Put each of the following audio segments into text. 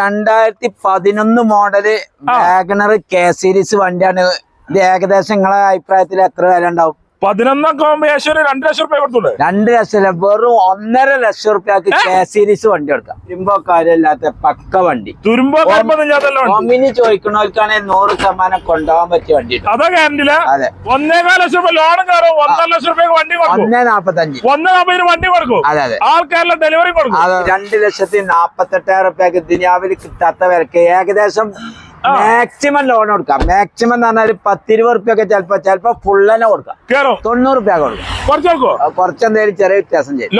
രണ്ടായിരത്തി പതിനൊന്ന് model WagonR K series വണ്ടിയാണ്. ഇത് ഏകദേശം നിങ്ങളെ അഭിപ്രായത്തിൽ എത്ര വില ഉണ്ടാവും പതിനൊന്നൊക്കെ ആകുമ്പോ ഏകദേശം ഒരു രണ്ട് ലക്ഷം റുപ്യ കൊടുത്തുള്ളൂ രണ്ട് ലക്ഷം വെറും ഒന്നര ലക്ഷം റുപ്യക്ക് കെ സീരീസ് വണ്ടി എടുക്കാം തുരുമ്പോ കാര്യമില്ലാത്ത പക്ക വണ്ടി. തുരുമ്പോ ഒമിനി ചോദിക്കണവർക്കാണെങ്കിൽ നൂറ് ശതമാനം കൊണ്ടുപോകാൻ പറ്റിയ വണ്ടി അതോ ഗ്യാരണ്ടില ഗ്യാരണ്ടിയില്ല അതെ. ഒന്നേകാൽ ലക്ഷം രൂപ ലോണും കയറും ഒന്നര ലക്ഷം രൂപ വണ്ടി കൊടുക്കും. ഒന്നേ നാപ്പത്തഞ്ച്. ഒന്ന് നാപ്പതിന് വണ്ടി കൊടുക്കും. അതെ അതെ. ആൾക്കാരിലെ ഡെലിവറി കൊടുക്കും. രണ്ടു രണ്ട് ലക്ഷത്തി നാപ്പത്തെട്ടായിരം റുപ്യക്ക് ദുനിയാവിൽ കിട്ടാത്ത വിലക്ക് ഏകദേശം മാക്സിമം ലോൺ കൊടുക്കാം. മാക്സിമം എന്ന് പറഞ്ഞാൽ പത്തിരുപത് റുപ്യൊക്കെ ചിലപ്പോ ചിലപ്പോ ഫുൾ തന്നെ കൊടുക്കാം. കേറോ? തൊണ്ണൂറ് റുപ്യ കൊടുക്കാം. കുറച്ചെന്തായാലും ചെറിയ വ്യത്യാസം ചെയ്യും.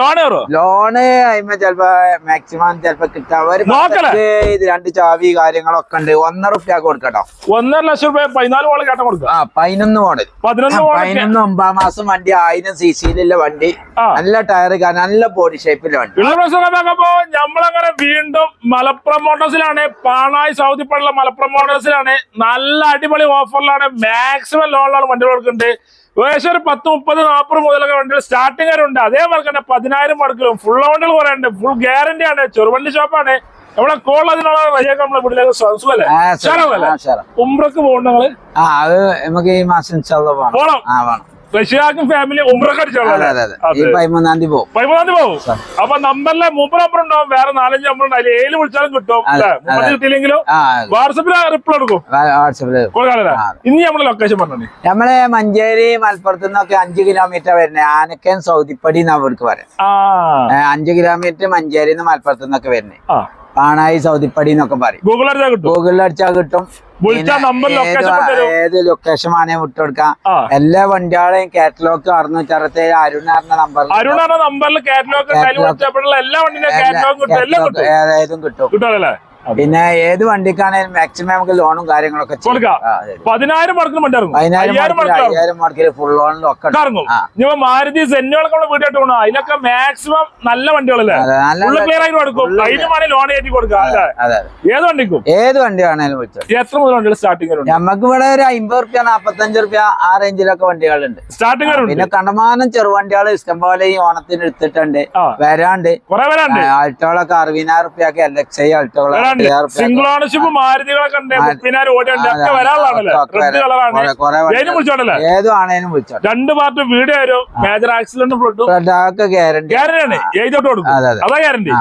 ലോണ് അതിന്മേ ചിലപ്പോ മാക്സിമം ചിലപ്പോ കിട്ടാൻ ഒരു? ഇത് രണ്ട് ചാവി കാര്യങ്ങളൊക്കെ ഉണ്ട്. ഒന്നര റുപ്യ കൊടുക്കട്ടോ. ഒന്നര ലക്ഷം രൂപ പതിനാല് കൊടുക്കാം കേട്ട ആ പതിനൊന്ന് മോഡൽ പതിനൊന്ന് ഒമ്പതാം മാസം വണ്ടി ആയിരം സി സിയിലുള്ള വണ്ടി. നല്ല ടയർ നല്ല ബോഡി ഷേപ്പിലുള്ള വണ്ടി. നമ്മളങ്ങനെ വീണ്ടും മലപ്പുറം മോട്ടോഴ്സിലാണ് പാണായി സൗദി പള്ള മലപ്പുറം മോട്ടോഴ്സിലാണ് നല്ല അടിപൊളി ഓഫറിലാണ് മാക്സിമം ലോണിലാണ് വണ്ടികൾ കൊടുക്കുന്നുണ്ട് ഏകദേശം ഒരു പത്ത് മുപ്പത് നാൽപ്പത് മുതലൊക്കെ വണ്ടികൾ സ്റ്റാർട്ടിംഗ് വരെ ഉണ്ട് അതേപോലെ തന്നെ പതിനായിരം മടക്കിലും ഫുൾ വണ്ടികൾ കുറയുണ്ട് ഉണ്ട് ഫുൾ ഗ്യാരണ്ടി ആണ് ചെറുവണ്ടി ഷോപ്പാണ് നമ്മളെ കോൾ അതിനുള്ള വഴിയൊക്കെ നമ്മളെ വീട്ടിലേക്ക്. ആ, ഉംറക്ക് പോകണ്ട ആ അത് നമുക്ക് ഈ മാസം ഇൻഷാല്ലാ പോണം. പോണം. ആ വേണം. റഷ്യക്കും ഫാമിലി അതെ അടിച്ചോളാം പതിമൂന്നാം തീയതി പോകും പതിമൂന്നാം തീയതി പോകും അപ്പൊ നമ്പറിലെ മൂപ്പർ നമ്പർ ഉണ്ടാവും. വേറെ നാലഞ്ച് നമ്പർ ഉണ്ടാവില്ല ഏഴ് വിളിച്ചാലും കിട്ടും. കിട്ടിയില്ലെങ്കിലും? വാട്സപ്പിൽ റിപ്ലൈ എടുക്കും. ഇനി നമ്മളെ ലൊക്കേഷൻ പറഞ്ഞു നമ്മൾ മഞ്ചേരി മലപ്പുറത്ത് നിന്നൊക്കെ അഞ്ച് കിലോമീറ്റർ വരുന്നത് ആനക്കൻ സൗദിപ്പടി നമുക്ക് പറയാം. അഞ്ച് കിലോമീറ്റർ മഞ്ചേരി നിന്ന് മലപ്പുറത്ത് നിന്നൊക്കെ വരുന്നത് ആ. പാണായി സൗദിപ്പടി എന്നൊക്കെ പറയും. ഗൂഗിൾ അടിച്ചാൽ കിട്ടും. ഗൂഗിളിൽ അടിച്ചാൽ കിട്ടും. ഏത് ലൊക്കേഷൻ വേണേ വിട്ടുകൊടുക്കാം? എല്ലാ വണ്ടികളെയും കാറ്റലോഗ് അറുന്നൂറ്റി അറുപത്തേഴ് അരുൺ പറഞ്ഞ നമ്പർ അരുൺ എന്ന നമ്പറിൽ കാറ്റലോഗ് എല്ലാ വണ്ടിന്റെ കാറ്റലോഗ് കിട്ടും. കിട്ടും. പിന്നെ ഏത് വണ്ടിക്കാണേലും മാക്സിമം നമുക്ക് ലോണും കാര്യങ്ങളൊക്കെ. പതിനായിരം മടക്കിന് വണ്ടി ഇറങ്ങും അയ്യായിരം മുടക്കിൽ ഫുൾ ലോണിലും ഒക്കെ ഉണ്ട്. ഇറങ്ങും ആ. ഇനിയിപ്പോ മാരുതി സെന്നുകളൊക്കെ നമ്മളെ പോകണം അതിലൊക്കെ മാക്സിമം നല്ല വണ്ടികളല്ലേ? ക്ലിയർ ആയിട്ട് കൊടുക്കും. full അതിന് വേണേ ലോൺ കയറ്റി കൊടുക്കാം അതെ അതെ ഏത് വണ്ടിക്കും? ഏത് വണ്ടി വേണേലും വിളിച്ചോ എത്ര മുതൽ വണ്ടികൾ സ്റ്റാർട്ടിംഗ് ഉണ്ട്? നമുക്ക് ഇവിടെ ഒരു അമ്പത് റുപ്യ നാപ്പത്തഞ്ച് റുപ്യ ആ റേഞ്ചിലൊക്കെ വണ്ടികളുണ്ട്. സ്റ്റാർട്ടിംഗ് പിന്നെ കണ്ടമാനം ചെറുവണ്ടികൾ ഇഷ്ടംപോലെ ഈ ഓണത്തിന് എടുത്തിട്ടുണ്ട്. വരാണ്ട്. ആൾട്ടോളൊക്കെ അറുപതിനായിരം റുപ്യ റുപ്യക്ക് എൽ എക്സ് ഐ അൾട്ടോൾ വരാണ്ട് സിംഗിൾ ഓണർഷിപ്പ് മാരുതികളെ ഉണ്ട്. മുപ്പതിനായിരം ഓടിയുണ്ട് ഒക്കെ വരാനുള്ളതാണല്ലേ റെഡ് കളറാണ് ഏതിനും വിളിച്ചോണ്ടല്ലേ? ഏത് ആണേലും വിളിച്ചോ രണ്ട് പാർട്ട് വീഡിയോ മേജർ ആക്സിഡന്റ് ഫ്ലോട്ടും അതൊക്കെ ഗ്യാരണ്ടി ഗ്യാരണ്ടി ആണ്. എഴുതോട്ട് കൊടുക്കും? അതെ, ഗ്യാരണ്ടി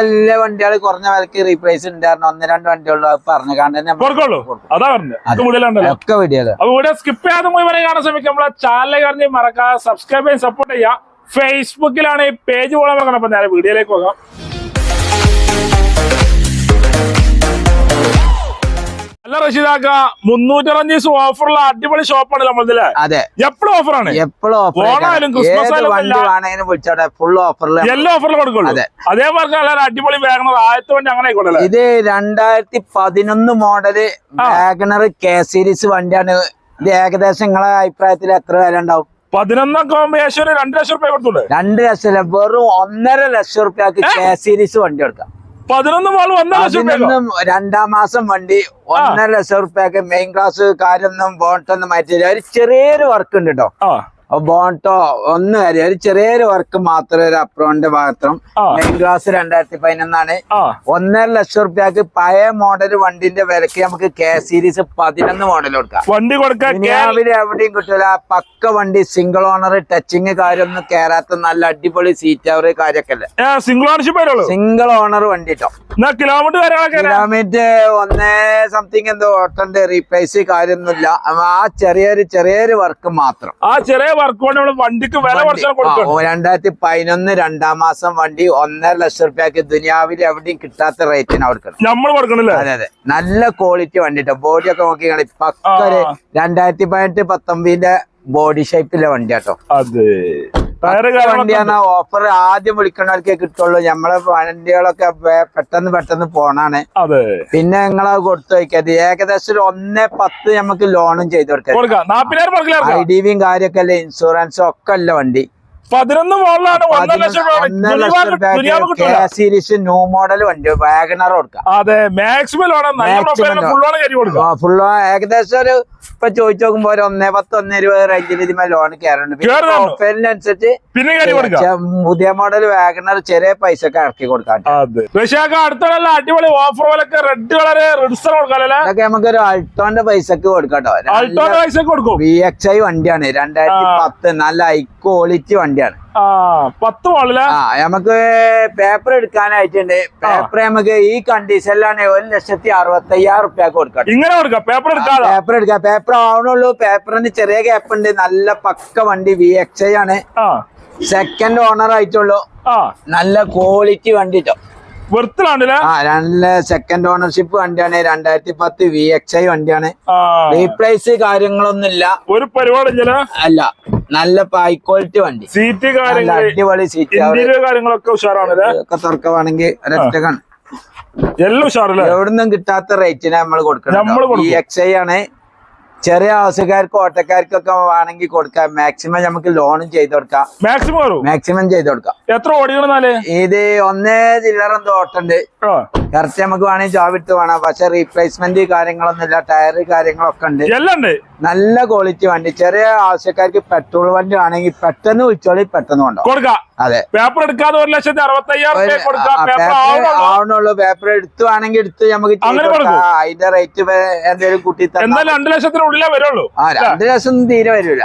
എല്ലാ വണ്ടികൾ കുറഞ്ഞ വിലക്ക് റീപ്ലേസ് ഉണ്ടായിരുന്നു ഒന്ന് രണ്ട് വണ്ടികളോ പറഞ്ഞു ഒക്കെ വീഡിയോ വീഡിയോ സ്കിപ്പ് ചെയ്യാതെ മുഴുവൻ കാണാൻ ശ്രമിക്കും. നമ്മളെ ചാനൽ കാണി മറക്കാതെ സബ്സ്ക്രൈബ് ചെയ്യാൻ സപ്പോർട്ട് ചെയ്യാം ഫേസ്ബുക്കിലാണ് ഈ പേജ് പോകാൻ നോക്കണം അപ്പൊ നേരെ വീഡിയോയിലേക്ക് പോകാം. അല്ല റഷീദാക്ക മുന്നൂറ്ററഞ്ച് ദിവസം ഓഫറുള്ള അടിപൊളി ഷോപ്പാണ് നമ്മളതിൽ. അതെ. എപ്പോഴും ഓഫറാണ് എപ്പോഴും ഓഫർ ഓണായാലും ക്രിസ്മസ് ഏത് ആയാലും വണ്ടി എല്ലാം. വേണമെങ്കിലും വിളിച്ചോട്ടെ ഫുൾ ഓഫറിൽ എല്ലാ ഓഫറിലും കൊടുക്കുള്ളൂ. അതെ. അതേമാർക്ക് എല്ലാവരും അടിപൊളി വാഗണർ ആദ്യത്തെ വണ്ടി അങ്ങനെ ആയിക്കോട്ടെ ഇത് രണ്ടായിരത്തി പതിനൊന്ന് മോഡൽ. വാഗണർ കെ സീരീസ് വണ്ടിയാണ്. ഇത് ഏകദേശം നിങ്ങളെ അഭിപ്രായത്തിൽ എത്ര വില ഉണ്ടാവും പതിനൊന്നൊക്കെ രണ്ടു ഏകദേശം രണ്ട് ലക്ഷം റുപ്യ കൊടുത്തു രണ്ട് ലക്ഷം വെറും ഒന്നര ലക്ഷം റുപ്യക്ക് കെ സീരീസ് വണ്ടി എടുക്കാം പതിനൊന്ന് മോൾ ഒന്നര ലക്ഷം രണ്ടാം മാസം വണ്ടി ഒന്നര ലക്ഷം റുപ്യക്ക് മെയിൻ ക്ലാസ് കാര്യൊന്നും ബോണ്ടൊന്നും മാറ്റിയില്ല. ഒരു ചെറിയൊരു വർക്ക് ഉണ്ട് കേട്ടോ ആ ബോണ്ടോ ഒന്നും കാര്യം ഒരു ചെറിയൊരു വർക്ക് മാത്രം ഒരു അപ്രോന്റെ മാത്രം. മെയിൻ ക്ലാസ് രണ്ടായിരത്തി പതിനൊന്നാണ് ഒന്നര ലക്ഷം റുപ്യക്ക് പഴയ മോഡൽ വണ്ടിന്റെ വിലക്ക് നമുക്ക് കെ സീരീസ് പതിനൊന്ന് മോഡൽ കൊടുക്കാം. വണ്ടി കൊടുക്കാം രാവിലെ എവിടെയും കിട്ടൂല. പക്ക വണ്ടി സിംഗിൾ ഓണർ ടച്ചിങ് കാര്യമൊന്നും കേറാത്ത നല്ല അടിപൊളി സീറ്റ് അവർ കാര്യമൊക്കെ അല്ലേ? സിംഗിൾ ഓണർഷിപ്പ് സിംഗിൾ ഓണർ വണ്ടി കേട്ടോ കിലോമീറ്റർ. കിലോമീറ്റർ ഒന്നേ സംതിങ് എന്തോ ഓട്ടന്റെ റീപ്ലേസ് കാര്യമൊന്നുമില്ല. ആ ചെറിയൊരു ചെറിയൊരു വർക്ക് മാത്രം. ആ ചെറിയ വർക്ക് കൊണ്ട് നമ്മൾ വണ്ടിക്ക് വില കുറച്ചാൽ രണ്ടായിരത്തി പതിനൊന്ന് രണ്ടാം മാസം വണ്ടി ഒന്നര ലക്ഷം റുപ്യക്ക് ദുനിയാവിൽ എവിടെയും കിട്ടാത്ത റേറ്റിന് കൊടുക്കണം. നമ്മൾ കൊടുക്കണല്ലേ? അതെ അതെ. നല്ല ക്വാളിറ്റി വണ്ടി ബോഡി ഒക്കെ നോക്കി പക്ക രണ്ടായിരത്തി പതിനെട്ട് പത്തൊമ്പതിന്റെ ബോഡി ഷേപ്പിലെ വണ്ടി കേട്ടോ അതെ. വണ്ടിയാണ് ഓഫർ ആദ്യം വിളിക്കണവർക്കേ കിട്ടുള്ളൂ. നമ്മളെ വണ്ടികളൊക്കെ പെട്ടെന്ന് പെട്ടെന്ന് പോണാണ്. പിന്നെ നിങ്ങളെ കൊടുത്തു വയ്ക്കത് ഏകദേശം ഒരു ഒന്നേ പത്ത് നമുക്ക് ലോണും ചെയ്ത് കൊടുക്കാം. ഐ ഡി വിയും കാര്യമൊക്കെ അല്ലേ ഇൻഷുറൻസും ഒക്കെ അല്ല വണ്ടി. പതിനൊന്ന് മോഡലാണ് ഒന്നര ലക്ഷം രൂപ. സീരീസ് ന്യൂ മോഡൽ വണ്ടി വാഗണർ കൊടുക്കാം. അതെ മാക്സിമം ലോണ് നല്ല Maximum പ്രൊഫൈലിന് loan. ഫുൾ ലോൺ കൊടുക്കാം ഏകദേശം ഒരു ഇപ്പൊ ചോദിച്ചു നോക്കുമ്പോ ഒരു ഒന്നേ പത്ത് ഒന്നേ ഇരുപത് റേഞ്ചിൽ ഇതിമേ ലോൺ കയറുന്നുണ്ട് പിന്നെ കൊടുക്കാം പുതിയ മോഡൽ വാഗണർ ചെറിയ പൈസ ഒക്കെ ഇറക്കി കൊടുക്കാം. അതെ. റഷ്യാക്ക് അടുത്ത നല്ല അടിപൊളി ഓഫർ പോലൊക്കെ റെഡ് കളറ് റിഡ്സൺ കൊടുക്കാല്ലേ അതൊക്കെ നമുക്ക് ഒരു അൾട്ടോന്റെ പൈസക്ക് അൾട്ടോന്റെ കൊടുക്കും. വി എക്സ് ഐ വണ്ടിയാണ്. രണ്ടായിരത്തി. പത്ത് നല്ല ഹൈ ക്വാളിറ്റി വണ്ടിയാണ് ആ പത്ത് മോളിൽ? ആ നമുക്ക് പേപ്പർ എടുക്കാനായിട്ടുണ്ട്. പേപ്പർ നമുക്ക് ഈ കണ്ടീഷനിലാണ് ഒരു ലക്ഷത്തി അറുപത്തി അയ്യായിരം റുപ്യ കൊടുക്കാം. ഇങ്ങനെ കൊടുക്കാം? പേപ്പർ എടുക്കാം പേപ്പർ എടുക്കാം. പേപ്പർ ആവണുള്ളൂ. പേപ്പറിന് ചെറിയ ഗ്യാപ്പ് ഉണ്ട്. നല്ല പക്ക വണ്ടി വി എക്സ് ഐ ആണ്. സെക്കൻഡ് ഓണർ ആയിട്ടുള്ളൂ. നല്ല ക്വാളിറ്റി വണ്ടി ട്ടോ. വെറുത്തിലാണ്ടല്ലേ ആ നല്ല സെക്കൻഡ് ഓണർഷിപ്പ് വണ്ടിയാണ്. രണ്ടായിരത്തി പത്ത് വി എക്സ് ഐ വണ്ടിയാണ് റീപ്ലേസ് കാര്യങ്ങളൊന്നുമില്ല. ഒരു പരിപാടി അല്ല നല്ല ഹൈ ക്വാളിറ്റി വണ്ടി. സീറ്റ് അടിപൊളി സീറ്റ് കാര്യങ്ങളൊക്കെ ഉഷാറാണ് ഒക്കെ തുറക്കുവാണെങ്കിൽ ഒരൊറ്റക്കാണ് എല്ലാം ഉഷാറല്ലേ? എവിടുന്നും കിട്ടാത്ത റേറ്റിന് നമ്മൾ കൊടുക്കണം എക്സ് ഐ ആണ്. ചെറിയ ആവശ്യക്കാർക്ക് ഓട്ടക്കാർക്കൊക്കെ വേണമെങ്കിൽ കൊടുക്കാം. മാക്സിമം നമുക്ക് ലോണും ചെയ്ത് കൊടുക്കാം. മാക്സിമം മാക്സിമം ചെയ്ത് കൊടുക്കാം. എത്ര ഓടിയാലേ ഇത് ഒന്നേ ചില്ലറ എന്തോ കറക്റ്റ് നമുക്ക് വേണമെങ്കിൽ ജോബ് ഇട്ട് വേണം. പക്ഷെ റീപ്ലേസ്മെന്റ് കാര്യങ്ങളൊന്നും ഇല്ല ടയർ കാര്യങ്ങളൊക്കെ ഉണ്ട്. നല്ല ക്വാളിറ്റി വണ്ടി. ചെറിയ ആവശ്യക്കാർക്ക് പെട്രോൾ വണ്ടി ആണെങ്കിൽ പെട്ടെന്ന് വിളിച്ചോളി പെട്ടെന്ന് കൊണ്ടോ അതെ. പേപ്പർ എടുക്കാതെ ഒരു ലക്ഷത്തി അറുപത്തി അയ്യായിരം രൂപ കൊടുക്കാം. പേപ്പർ പേപ്പർ ആവണുള്ളൂ പേപ്പർ എടുത്തു വേണമെങ്കിൽ എടുത്ത് നമുക്ക് അതിന്റെ റേറ്റ് എന്തെങ്കിലും കൂട്ടി രണ്ടു ലക്ഷത്തിനുള്ളിലേ വരുള്ളൂ. ആ രണ്ട് ലക്ഷം തീരെ വരൂല?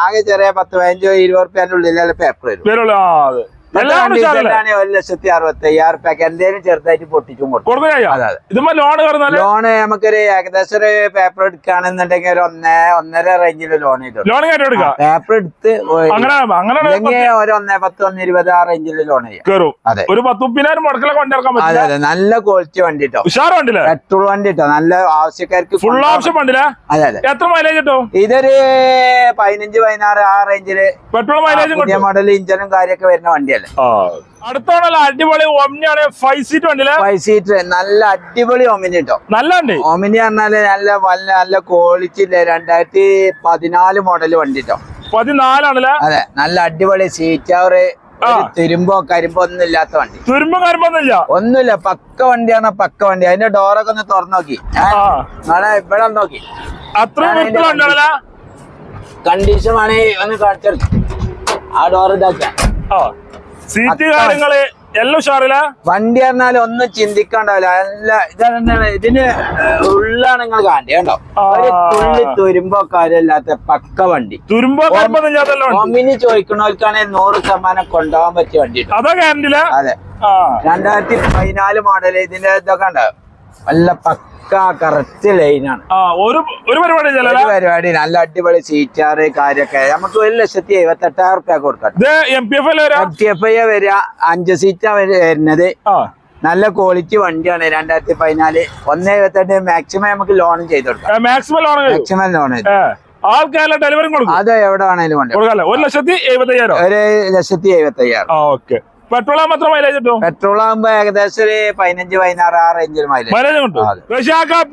ആകെ ചെറിയ പത്ത് പതിനഞ്ചോ ഇരുപത് റുപ്യാന്റെ ഉള്ളിലല്ലേ പേപ്പർ വരും. ഒരു ലക്ഷത്തി അറുപത്തി അയ്യായിരം റുപ്യക്ക് ചെറുതായിട്ട് പൊട്ടിച്ചും കൊടുക്കും. ലോണ് നമുക്കൊരു ഏകദേശം ഒരു പേപ്പർ എടുക്കുകയാണെന്നുണ്ടെങ്കിൽ ഒരു ഒന്നേ ഒന്നര റേഞ്ചിൽ ലോൺ ചെയ്തു പേപ്പർ എടുത്ത് ഒരു- ഒന്നേ പത്ത് ഒന്ന് ഇരുപത് ആ റേഞ്ചിൽ ലോൺ ചെയ്യും. അതെ. ഒരു അതെ അതെ. നല്ല ക്വാളിറ്റി വണ്ടി കേട്ടോ പെട്രോൾ വണ്ടി കേട്ടോ നല്ല ആവശ്യക്കാർക്ക് ഫുൾ ഓപ്ഷൻ വണ്ടിയില്ല അതെ അതെ. എത്ര മൈലേജ് കിട്ടും? ഇതൊരു പതിനഞ്ച് പതിനാറ് ആ റേഞ്ചിൽ പെട്രോൾ മൈലേജ് മോഡൽ ഇഞ്ചനും കാര്യമൊക്കെ വരുന്ന വണ്ടിയല്ലേ അടുത്താണല്ലോ അടിപൊളി ഒമിനിയാണ് ഫൈവ് സീറ്റ് വണ്ടിയിൽ. ഫൈവ് സീറ്റ് നല്ല അടിപൊളി ഒമിനി കേട്ടോ നല്ല വണ്ടി. ഓമിനി പറഞ്ഞാൽ നല്ല നല്ല നല്ല ക്വാളിറ്റി ഇല്ലേ രണ്ടായിരത്തി പതിനാല് മോഡൽ വണ്ടി കേട്ടോ പതിനാലാണല്ലേ? അതെ നല്ല അടിപൊളി സീറ്റ് അവർ തുരുമ്പോ കരിമ്പോ ഒന്നും ഇല്ലാത്ത വണ്ടി. തുരുമ്പോ കരിമ്പൊന്നുമില്ല ഒന്നുമില്ല പക്ക വണ്ടിയാണ് പക്ക വണ്ടി. അതിന്റെ ഡോറൊക്കെ ഒന്ന് തുറന്നു നോക്കി. നാളെ ഇവിടെ നോക്കി. വണ്ടിയാണല്ലേ? കണ്ടീഷൻ ആണെങ്കിൽ ഒന്ന് കാണിച്ചു ആ ഡോർ ഇതാക്കാം. സീറ്റ് കാര്യങ്ങൾ എല്ലാം ഉഷാറില്ല വണ്ടി പറഞ്ഞാൽ ഒന്നും ചിന്തിക്കണ്ടാവില്ല. അല്ല ഇതെന്താണ്? ഇതിന് ഉള്ളാണ് നിങ്ങൾ കാണ്ടോ കണ്ടോ? ഉള്ളി ഒരു തുള്ളി തുരുമ്പോ കാര്യമില്ലാത്ത പക്ക വണ്ടി. തുരുമ്പോ ഒമിനി ചോദിക്കണവർക്കാണെങ്കിൽ നൂറ് ശതമാനം കൊണ്ടുപോകാൻ പറ്റിയ വണ്ടി. അതാ രണ്ടായിരത്തി പതിനാല് മോഡൽ ഇതിന്റെ ഇതൊക്കെ ഉണ്ട് നല്ല പക്ക കറക്റ്റ് ലൈനാണ് ഒരു ഒരു പരിപാടി പരിപാടി നല്ല അടിപൊളി സീറ്റാറ് കാര്യൊക്കെ നമുക്ക് ഒരു ലക്ഷത്തി എഴുപത്തി എട്ടായിരം റുപ്യ കൊടുക്കാം എം ടി എഫ് ഐ വരിക അഞ്ച് സീറ്റാ വരുന്നത്. നല്ല ക്വാളിറ്റി വണ്ടിയാണ് രണ്ടായിരത്തി പതിനാല് ഒന്ന് എഴുപത്തെട്ട് മാക്സിമം നമുക്ക് ലോൺ ചെയ്ത് കൊടുക്കാം. മാക്സിമം ലോൺ മാക്സിമം ലോൺ ആൾക്കാരുടെ ഡെലിവറി കൊടുക്കും? അത് എവിടെ വേണേലും ഒരു ലക്ഷത്തി എഴുപത്തി അയ്യായിരം ഒരു ലക്ഷത്തി എഴുപത്തി അയ്യായിരം ഓക്കെ പെട്രോൾ മാത്രം മൈലേജ് കിട്ടും? പെട്രോൾ ആകുമ്പോ ഏകദേശം ഒരു പതിനഞ്ച് പതിനാറ് ആ റേഞ്ചിൽ മൈലേജ് മൈലേജ് കിട്ടും.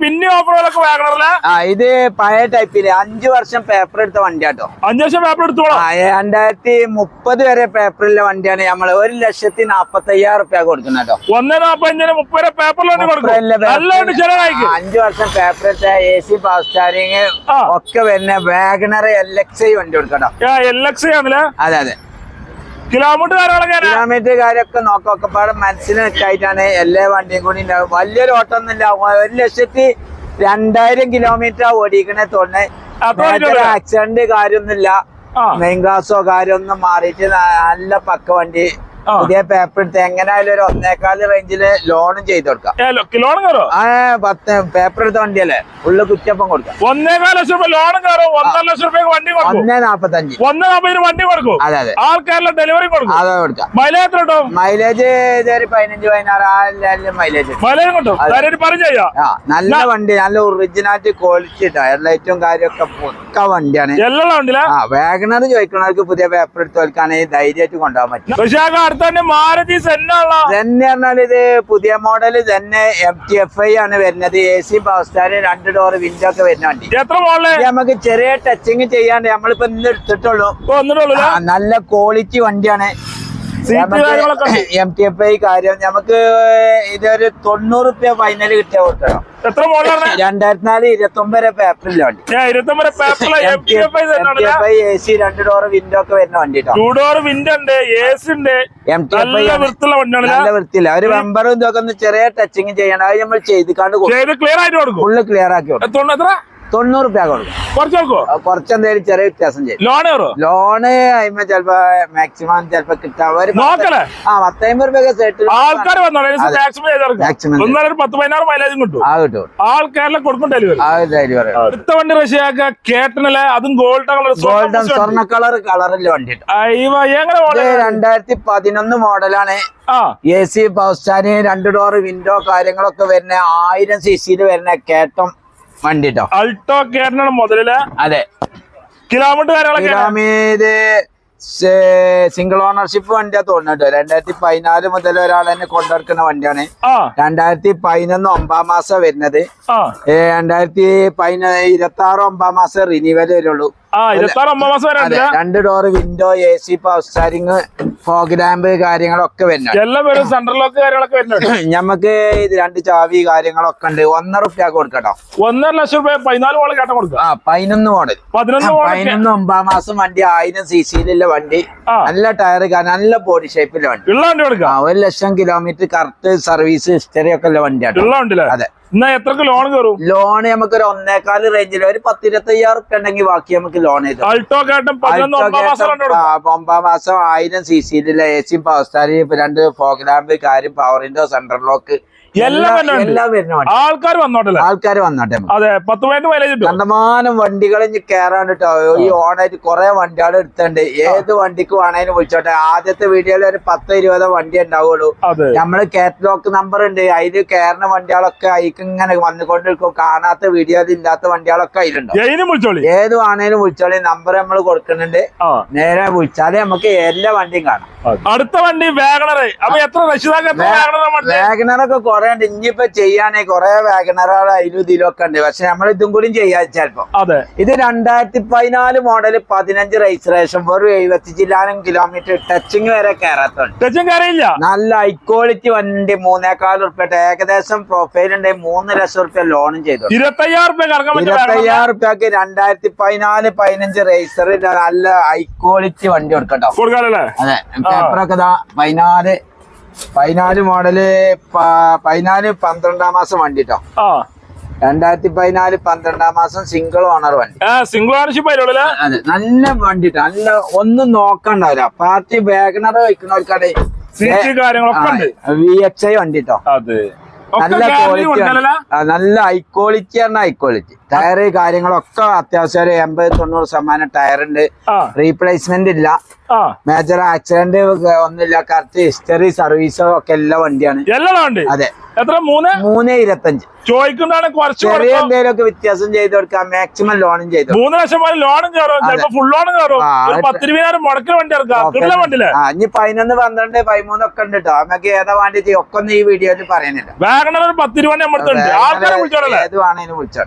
പിന്നെ ഓഫറുകളൊക്കെ വാങ്ങണല്ലേ ആ ഇത് പഴയ ടൈപ്പിൽ അഞ്ചു വർഷം പേപ്പർ എടുത്ത വണ്ടിയാട്ടോ അഞ്ചു വർഷം പേപ്പർ എടുത്തോളാം. രണ്ടായിരത്തി മുപ്പത് വരെ പേപ്പറിലെ വണ്ടിയാണ് നമ്മൾ ഒരു ലക്ഷത്തി നാപ്പത്തി അയ്യായിരം റുപ്യ കൊടുക്കുന്നത് കേട്ടോ ഒന്നേ നാപ്പഞ്ചിന് മുപ്പത് ആ, അഞ്ച് വർഷം പേപ്പർ എടുത്ത എ സി പവർ സ്റ്റാരിങ് ഒക്കെ വരുന്ന വാഗണർ എൽ എക്സ് ഐ വണ്ടി കൊടുക്കട്ടോ എൽ എക്സ് ഐ ആണല്ലേ? അതെ അതെ. കിലോമീറ്റർ? കിലോമീറ്റർ കാര്യമൊക്കെ നോക്കാം ഒക്കെ പാടെ മനസ്സിലായിട്ടാണ് എല്ലാ വണ്ടിയും കൂടി ഉണ്ടാവും വലിയൊരു ഓട്ടം ഒന്നുമില്ല ഒരു ലക്ഷത്തി രണ്ടായിരം കിലോമീറ്റർ ഓടിക്കണേ തോന്നുന്നത്. ആക്സിഡന്റ് കാര്യമൊന്നുമില്ല മെയിൻ ക്ലാസ്സോ കാര്യമൊന്നും മാറിയിട്ട് നല്ല പക്ക വണ്ടി. പുതിയ പേപ്പർ എടുത്ത് എങ്ങനെയായാലും ഒരു ഒന്നേക്കാൽ റേഞ്ചിൽ ലോണും ചെയ്ത് കൊടുക്കാം. കയറോ? ആ പത്ത് പേപ്പർ എടുത്ത വണ്ടിയല്ലേ? ഉള്ള കുറ്റപ്പം കൊടുക്കാം. ഒന്നേകാൽ ലക്ഷം രൂപ ലോണും കയറും? ഒന്നര ലക്ഷം രൂപ വണ്ടി ഒന്നേ നാപ്പത്തഞ്ച്. ഒന്നേ നാപ്പതിന് വണ്ടി കൊടുക്കും. അതെ അതെ. ആൾക്കാരുടെ ഡെലിവറി കൊടുക്കും. അതെ കൊടുക്കാം. മൈലേജ് മൈലേജ് ഇതൊരു പതിനഞ്ച് പതിനാറ് ആ മൈലേജ് മൈലേജ് കിട്ടും. പറഞ്ഞു നല്ല വണ്ടി നല്ല ഒറിജിനാലിറ്റി ക്വാളിറ്റി ടയർ ലൈറ്റും കാര്യമൊക്കെ പക്ക വണ്ടിയാണ്. ചോദിക്കണവർക്ക് ആ വാഗണർ ചോദിക്കുന്നവർക്ക് പുതിയ പേപ്പർ എടുത്തവർക്കാണെങ്കിൽ ധൈര്യമായിട്ട് കൊണ്ടുപോകാൻ പറ്റും. തന്നെ പറഞ്ഞാൽ ഇത് പുതിയ മോഡൽ തന്നെ എം ടി എഫ് ഐ ആണ് വരുന്നത്. എ സി പവർസ്റ്റാർ രണ്ട് ഡോർ വിൻഡോ ഒക്കെ വരുന്ന വണ്ടി. നമുക്ക് ചെറിയ ടച്ചിങ് ചെയ്യാണ്ട് നമ്മളിപ്പോ ഇന്ന് എടുത്തിട്ടുള്ളൂ. നല്ല ക്വാളിറ്റി വണ്ടിയാണ്. എം ടി എഫ് ഐ കാര്യം നമുക്ക് ഇതൊരു തൊണ്ണൂറ് റുപ്യ ഫൈനൽ കിട്ടിയ കൊടുക്കണം. എത്ര രണ്ടായിരത്തി നാല് ഇരുപത്തി ഒമ്പത് പേപ്പറില്ല വണ്ടി. പേപ്പറിലെ എം സി രണ്ട് ഡോർ വിൻഡോ ഒക്കെ വരുന്ന വണ്ടി കേട്ടോ ടൂ ഡോർ വിൻഡോ ഉണ്ട് എ സി ഉണ്ട്. എം ടി എഫ് ഐ നല്ല വൃത്തിയില്ല. ഒരു മെമ്പറും ഇതൊക്കെ ഒന്ന് ചെറിയ ടച്ചിങ് ചെയ്യണം. അത് നമ്മൾ ചെയ്ത് ചെയ്ത് ക്ലിയർ ആയിട്ട് കൊടുക്കും. ഫുള്ള് ക്ലിയർ ആക്കി കൊടുക്കും. തൊണ്ണൂറ് റുപ്യ കൊടുക്കും കുറച്ച് കുറച്ചെന്തേലും ചെറിയ വ്യത്യാസം ചെയ്യും. ലോൺ കയറോ? ലോണ് അയിമ ചെലപ്പോ മാക്സിമം ചെലപ്പോ കിട്ടാൻ ഒരു ആ പത്തമ്പത് രൂപ ആൾക്കാർ പത്ത് പതിനാറ് മൈലേജും കിട്ടും. ആ കിട്ടും. ആൾക്കാരിലെ കൊടുക്കും ഡെലിവറി ആ ഡെലിവറി അടുത്ത വണ്ടി കേട്ടനല്ലേ അതും ഗോൾഡ് കളർ ഗോൾഡ് സ്വർണ കളർ കളറിൽ വണ്ടി രണ്ടായിരത്തി പതിനൊന്ന് മോഡലാണ് എ സി പവർ സ്റ്റാൻഡ് രണ്ട് ഡോർ വിൻഡോ കാര്യങ്ങളൊക്കെ വരുന്ന ആയിരം സി സിയിൽ വരുന്ന കേട്ടം വണ്ടി കേട്ടോ അൾട്ടോ കേരള മുതലിൽ. അതെ. കിലോമീറ്റർ സിംഗിൾ ഓണർഷിപ്പ് വണ്ടിയാ തോന്നുന്നുട്ടോ രണ്ടായിരത്തി പതിനാല് മുതൽ ഒരാൾ തന്നെ കൊണ്ടുനടക്കുന്ന വണ്ടിയാണ്. രണ്ടായിരത്തി പതിനൊന്ന് ഒമ്പാം മാസം വരുന്നത്. രണ്ടായിരത്തി പതിന ഇരുപത്തി ആറ് ഒമ്പാം മാസം റിന്യൂവൽ വരുള്ളൂ. രണ്ട് door window A C power steering fog lamp കാര്യങ്ങളൊക്കെ വരുന്നുണ്ട്. എല്ലാം വരും സെൻട്രൽ ലോക്ക് കാര്യങ്ങളൊക്കെ വരുന്നുണ്ട്. ഞമ്മക്ക് ഇത് രണ്ട് ചാവി കാര്യങ്ങളൊക്കെ ഉണ്ട്. ഒന്നര റുപ്യ കൊടുക്കട്ടോ ഒന്നര ലക്ഷം രൂപ പതിനാല് മോൾ കേട്ടോ കൊടുക്കുക ആ പതിനൊന്ന് മോഡൽ പതിനൊന്ന് ഒമ്പതാം മാസം വണ്ടി ആയിരം സി സിയിലുള്ള വണ്ടി. നല്ല ടയർ നല്ല ബോഡി ഷേപ്പിലെ വണ്ടി. ഒരു ലക്ഷം കിലോമീറ്റർ കറക്റ്റ് സർവീസ് ഹിസ്റ്ററി ഒക്കെ ഉള്ള വണ്ടിയാണ് അതെ. എന്നാ എത്രക്ക് ലോൺ കയറും ലോൺ നമുക്ക് ഒരു ഒന്നേക്കാൽ റേഞ്ചിൽ ഒരു പത്തിരുപത്തയ്യായിരം ഉറുപ്പ്യ ഉണ്ടെങ്കിൽ ബാക്കി നമുക്ക് ലോൺ ചെയ്തു അൾട്ടോ ഒമ്പത് മാസം ആയിരം സി സിയിലെ എ സി പവർ സ്റ്റാർ രണ്ട് ഫോഗ് ലാമ്പ് കാര്യം പവറിന്റെ സെൻട്രൽ ലോക്ക് എല്ലാം ആൾക്കാർ വന്നോട്ടെ ആൾക്കാർ വന്നോട്ടെ. അതെ പത്ത് പതിനെട്ട് മൈലേജ് കണ്ടമാനം വണ്ടികൾ ഇനി കേട്ടോ ഈ ഓണായിട്ട് കുറെ വണ്ടികൾ എടുത്തുണ്ട് ഏത് വണ്ടിക്ക് വേണേലും വിളിച്ചോട്ടെ. ആദ്യത്തെ വീഡിയോയിൽ ഒരു പത്ത് ഇരുപതോ വണ്ടി ഉണ്ടാവുള്ളൂ. നമ്മൾ കാറ്റലോഗ് നമ്പർ ഉണ്ട്. അതിൽ കയറുന്ന വണ്ടികളൊക്കെ അതിക്ക് ഇങ്ങനെ വന്നുകൊണ്ടിരിക്കും. കാണാത്ത വീഡിയോ ഇല്ലാത്ത വണ്ടികളൊക്കെ അതിലുണ്ടോ. ഏത് വേണേലും വിളിച്ചോളി. നമ്പർ നമ്മൾ കൊടുക്കുന്നുണ്ട്. നേരെ വിളിച്ചാലേ നമുക്ക് എല്ലാ വണ്ടിയും കാണാം. അടുത്ത വണ്ടി വാഗണറ്. അപ്പൊ എത്ര വാഗണർ വാഗണറൊക്കെ കുറെ ഉണ്ട്. ഇനിയിപ്പോ ചെയ്യാനേ കുറെ വാഗണറുകൾ അതിലും ഇതിലും ഒക്കെ ഉണ്ട്. പക്ഷെ നമ്മൾ ഇതും കൂടി ചെയ്യാ ചിലപ്പോ. അതെ. ഇത് രണ്ടായിരത്തി പതിനാല് മോഡൽ പതിനഞ്ച് രജിസ്ട്രേഷൻ വെറും എഴുപത്തി ചില്ലാനും കിലോമീറ്റർ ടച്ചിങ് വരെ കയറാത്തുണ്ട് ടച്ചിങ് കയറിയില്ല നല്ല ഹൈ ക്വാളിറ്റി വണ്ടി മൂന്നേക്കാൽ ഉറുപ്പ്യ ഏകദേശം പ്രൊഫൈൽ ഉണ്ട്. മൂന്ന് ലക്ഷം ഉറുപ്പ്യ ലോണും ചെയ്തു. ഇരുപത്തയ്യായിരം ഉറുപ്പ്യക്ക് രണ്ടായിരത്തി പതിനാല് പതിനഞ്ച് രജിസ്റ്റർ നല്ല ഹൈ ക്വാളിറ്റി വണ്ടി കൊടുക്കട്ടോ. അതെ. പേപ്പറൊക്കെ പതിനാല് പതിനാല് മോഡൽ പതിനാല് പന്ത്രണ്ടാം മാസം വണ്ടി കേട്ടോ രണ്ടായിരത്തി പതിനാല് പന്ത്രണ്ടാം മാസം സിംഗിൾ ഓണർ വണ്ടി. സിംഗിൾ ഓണർഷിപ്പ് അതെ. നല്ല വണ്ടി നല്ല ഒന്നും നോക്കണ്ടാവില്ല. പാർട്ടി വാഗണർ വയ്ക്കുന്നവർക്കാണ് വി എക്സ് ഐ വണ്ടി കേട്ടോ നല്ല ക്വാളിറ്റി നല്ല ഹൈ ക്വാളിറ്റി ആണ് ഹൈ ക്വാളിറ്റി ടയർ കാര്യങ്ങളൊക്കെ അത്യാവശ്യം ഒരു എൺപത് തൊണ്ണൂറ് ശതമാനം ടയർ ഉണ്ട് ആ. റീപ്ലേസ്മെന്റ് ഇല്ല. ആ. മേജർ ആക്സിഡന്റ് ഒന്നുമില്ല. കറക്റ്റ് ഹിസ്റ്ററി സർവീസോ ഒക്കെ എല്ലാ വണ്ടിയാണ്. എല്ലാം ഉണ്ട്. അതെ. എത്ര? മൂന്ന്? മൂന്ന് ഇരുപത്തഞ്ച്. ചോദിക്കുന്നതാണ് കുറച്ച് ചെറിയ എന്തെങ്കിലുമൊക്കെ വ്യത്യാസം ചെയ്ത് കൊടുക്കാം. മാക്സിമം ലോണും ചെയ്തു. മൂന്ന് ലക്ഷം വരെ ലോണും കയറും. ചിലപ്പോ ഫുൾ ലോണും കയറും. പത്തിരുപതിനായിരം മുടക്കിന് വണ്ടി ഇറക്കാം ആ ഇനി പതിനൊന്ന് പന്ത്രണ്ട് പതിമൂന്നൊക്കെ ഉണ്ട് കേട്ടോ നമുക്ക് ഏതാ വേണ്ടി ഒക്കെ ഒന്നും ഈ വീഡിയോയിൽ പറയുന്നില്ല. വാഗണർ ഒരു പത്തിരുപതി നമ്മുടെ ആൾക്കാരെ വിളിച്ചോളല്ലേ? ഏത് വേണേലും വിളിച്ചോ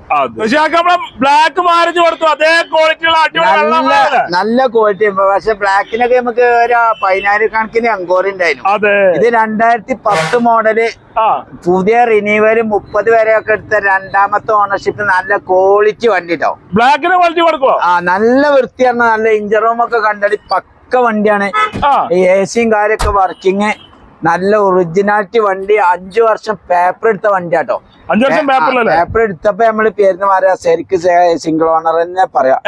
നമ്മളെ ബ്ലാക്ക് മാറിച്ച് കൊടുത്തു. അതേ ക്വാളിറ്റിയുള്ള അടിപൊളി നല്ല ക്വാളിറ്റി പക്ഷെ ബ്ലാക്കിനൊക്കെ നമുക്ക് ഒരു പതിനായിരം കണക്കിന് അങ്കോറി ഉണ്ടായിരുന്നു ഇത് രണ്ടായിരത്തി പത്ത് മോഡൽ പുതിയ റിനീവൽ മുപ്പത് വരെ ഒക്കെ എടുത്ത രണ്ടാമത്തെ ഓണർഷിപ്പ് നല്ല ക്വാളിറ്റി വണ്ടി കേട്ടോ ബ്ലാക്കിന് ക്വാളിറ്റി ആ നല്ല വൃത്തിയാണ് നല്ല ഇഞ്ചർ റൂം ഒക്കെ കണ്ടടി. പക്ക വണ്ടിയാണ്. എ സിയും കാര്യമൊക്കെ വർക്കിംഗ് നല്ല ഒറിജിനാലിറ്റി വണ്ടി അഞ്ചു വർഷം പേപ്പർ എടുത്ത വണ്ടി കേട്ടോ അഞ്ചു വർഷം പേപ്പർ പേപ്പർ എടുത്തപ്പോ നമ്മൾ പേര് മാറിയ ശരിക്ക് സിംഗിൾ ഓണർ തന്നെ പറയാം.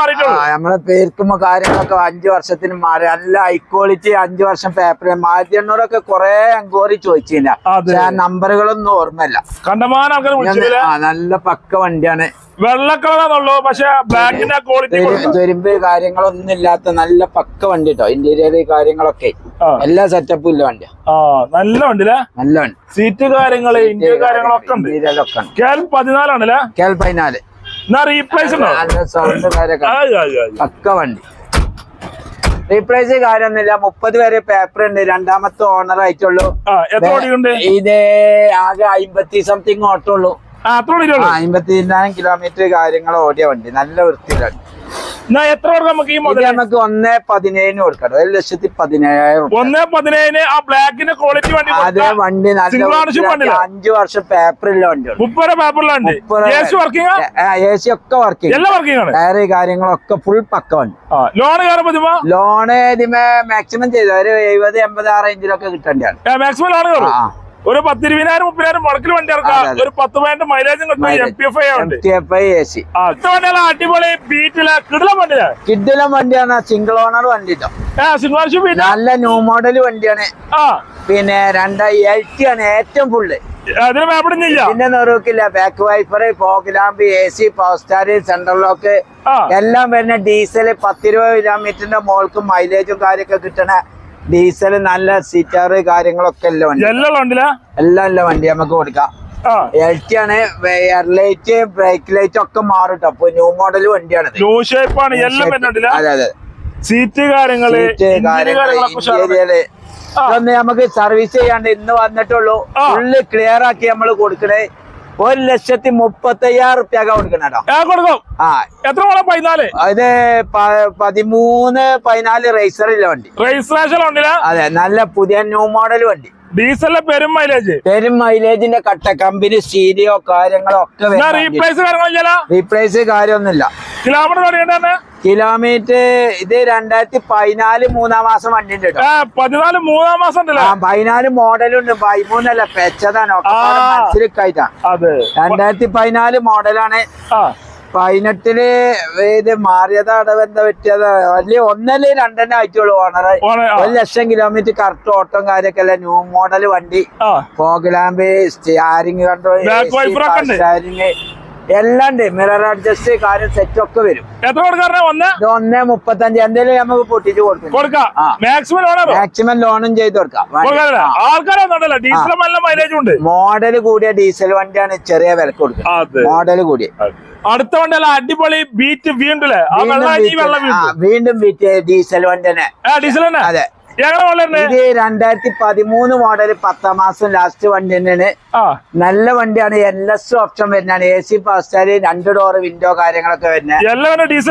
പേർക്ക് നമ്മളെ പേർക്കുമ്പോ കാര്യങ്ങളൊക്കെ അഞ്ചു വർഷത്തിന് മാറി. നല്ല ഹൈ ക്വാളിറ്റി അഞ്ചു വർഷം പേപ്പർ മാരുതി എണ്ണൂറൊക്കെ കുറെ എൻക്വയറി ചോദിച്ചില്ല. പക്ഷെ ആ നമ്പറുകളൊന്നും ഓർമ്മയില്ല. നല്ല പക്ക വണ്ടിയാണ്. വെള്ള കളറാണുള്ളൂ പക്ഷെ ബ്ലാക്കിന്റെ ക്വാളിറ്റി തെരുമ്പ് കാര്യങ്ങളൊന്നും ഇല്ലാത്ത നല്ല പക്ക വണ്ടി കേട്ടോ ഇന്റീരിയർ കാര്യങ്ങളൊക്കെ. എല്ലാ സെറ്റപ്പും ഇല്ല വണ്ടി നല്ല വണ്ടി നല്ല വണ്ടി. സീറ്റ് കാര്യങ്ങൾ ഇന്റീരിയർ കാര്യങ്ങളൊക്കെ ഉണ്ട്. കേൽ പതിനാലാണല്ലേ? കേൾ പതിനാല്. എന്നാ റീപ്ലേസ് ഉണ്ടോ? സൗണ്ട്. പക്ക വണ്ടി. റീപ്ലേസ് കാര്യമൊന്നുമില്ല. മുപ്പത് വരെ പേപ്പർ ഉണ്ട്. രണ്ടാമത്തെ ഓണർ ആയിട്ടുള്ളൂ. ഇത് ആകെ അമ്പത്തി സംതിങ് ഓട്ടോ ഉള്ളൂ ആ അത്ര ഓടിയുള്ളൂ അമ്പത്തി കിലോമീറ്റർ കാര്യങ്ങൾ ഓടിയ വണ്ടി. നല്ല വൃത്തിയിലാണ്. എത്ര നമുക്ക് ഈ നമുക്ക് ഒന്നേ പതിനേഴിന് കൊടുക്കണം ഒരു ലക്ഷത്തി പതിനേഴായിരം. പതിനേഴിന് ആ ബ്ലാക്കിന്റെ ക്വാളിറ്റി വണ്ടി അതേ വണ്ടി നല്ല? അഞ്ചു വർഷം പേപ്പറുള്ള വണ്ടിയാണ് മുപ്പത് പേപ്പറിലുണ്ട് എ സി ഒക്കെ വർക്കിംഗ് എല്ലാം വർക്കിംഗ് ടയറ് കാര്യങ്ങളൊക്കെ ഫുൾ പക്ക വണ്ടി. ലോൺ ഇതിമേ മാക്സിമം ചെയ്ത. ഒരു എഴുപത് എൺപത് ആ റേഞ്ചിലൊക്കെ കിട്ടേണ്ടതാണ് മാക്സിമം ലോൺ ആ. ഒരു പത്തിരുപതിനായിരം മുപ്പതിനായിരം മുടക്കിൽ വണ്ടി ഇറക്കാം. ഒരു പത്ത് പതിനെട്ട് മൈലേജും കിട്ടും എം പി എഫ് ഐ ഉണ്ട്. T F I A C ആ ഇത് അടിപൊളി ബീറ്റിൽ കിടിലം വണ്ടിയാ. കിഡിലം വണ്ടിയാണ്. സിംഗിൾ ഓണർ വണ്ടി നല്ല ന്യൂ മോഡൽ വണ്ടിയാണ്. പിന്നെ രണ്ടായി എൽറ്റി ആണ് ഏറ്റവും ഫുള്ള് പിന്നെ നെറുക്കില്ല. Back wiper fog lamp A C power star central lock എല്ലാം വരുന്ന ഡീസൽ പത്തിരുപത് കിലോമീറ്ററിന്റെ മോൾക്കും മൈലേജും കാര്യമൊക്കെ കിട്ടണ ഡീസൽ നല്ല സീറ്റാറ് കാര്യങ്ങളൊക്കെ എല്ലാം വണ്ടി. എല്ലാം ഉണ്ടില്ല എല്ലാം ഉള്ള വണ്ടി നമുക്ക് കൊടുക്കാം. ആണ് എയർ ലൈറ്റ് ബ്രേക്ക് ലൈറ്റ് ഒക്കെ മാറും ട്ടോ. അപ്പൊ ന്യൂ മോഡൽ വണ്ടിയാണ് ന്യൂ എല്ലാം വരുന്നുണ്ടില്ല അതെ അതെ. സീറ്റ് കാര്യങ്ങൾ. ഇന്റീരിയൽ ഇതൊന്ന് നമുക്ക് സർവീസ് ചെയ്യാണ്ട് ഇന്ന് വന്നിട്ടുള്ളൂ. ഫുള്ള് ക്ലിയർ ആക്കി നമ്മൾ കൊടുക്കണേ. ഒരു ലക്ഷത്തി മുപ്പത്തി അയ്യായിരം റുപ്യ കൊടുക്കണം കൊടുക്കും. ആ. എത്ര വേണം പതിനാല്. അത് പ- പതിമൂന്ന് പതിനാല് റേസറിലെ വണ്ടി. രജിസ്ട്രേഷൻ ഉണ്ടല്ല? അതെ നല്ല പുതിയ ന്യൂ മോഡൽ വണ്ടി. ഡീസലിലെ പെരും മൈലേജ് പെരും മൈലേജിന്റെ കട്ട കമ്പനി സ്റ്റീരിയോ കാര്യങ്ങളോ ഒക്കെ റീപ്ലേസ് കാര്യങ്ങളില്ല റീപ്ലേസ് കാര്യമൊന്നുമില്ല. കിലോമീറ്റർ കിലോമീറ്റർ ഇത് രണ്ടായിരത്തി പതിനാല് മൂന്നാം മാസം വണ്ടി ഉണ്ട് പതിനാല് മൂന്നാം മാസം പതിനാല് മോഡലുണ്ട്. പതിമൂന്നല്ല പെച്ചതാണ്. മനസ്സിലായിട്ടാണ് രണ്ടായിരത്തി പതിനാല് മോഡലാണ്. പതിനെട്ടിൽ ഇത് മാറിയതാ അടവെന്താ പറ്റിയത്? വലിയ ഒന്നല്ലേ രണ്ടെണ്ണം ആയിട്ടുള്ളൂ ഓണർ. ഓണ- ഒരു ലക്ഷം കിലോമീറ്റർ കറക്റ്റ് ഓട്ടം കാര്യമൊക്കെ അല്ല? ന്യൂ മോഡൽ വണ്ടി. ആ. Fog lamp steering control. Steering എല്ലാം മിറർ അഡ്ജസ്റ്റ് കാര്യം സെറ്റ് ഒക്കെ വരും. എത്ര കൊടുക്കാറേ ഒന്ന് ഒന്ന് മുപ്പത്തഞ്ച്. എന്തെങ്കിലും നമുക്ക് പൊട്ടിച്ച് കൊടുക്കും. കൊടുക്കാം. മാക്സിമം ലോണോ മാക്സിമം ലോണും ചെയ്ത് കൊടുക്കാം. ആൾക്കാരൊന്നുണ്ടല്ലോ മോഡൽ കൂടിയ ഡീസൽ വണ്ടിയാണ് ചെറിയ വില കൊടുക്കുക. മോഡൽ കൂടിയ. അടുത്ത വണ്ടി അടിപൊളി ബീറ്റ് വീണ്ടും വീണ്ടും ബീറ്റ് ഡീസൽ വണ്ടി. തന്നെ ഡീസൽ തന്നെ? അതെ. ഇത് രണ്ടായിരത്തി പതിമൂന്ന് മോഡൽ പത്താം മാസം ലാസ്റ്റ് വണ്ടി തന്നെയാണ്. നല്ല വണ്ടിയാണ് എൽ എസ് ഓപ്ഷൻ വരുന്നതാണ്. എ സി ഫാസ്റ്റാൽ രണ്ട് ഡോർ വിൻഡോ കാര്യങ്ങളൊക്കെ വരുന്നത്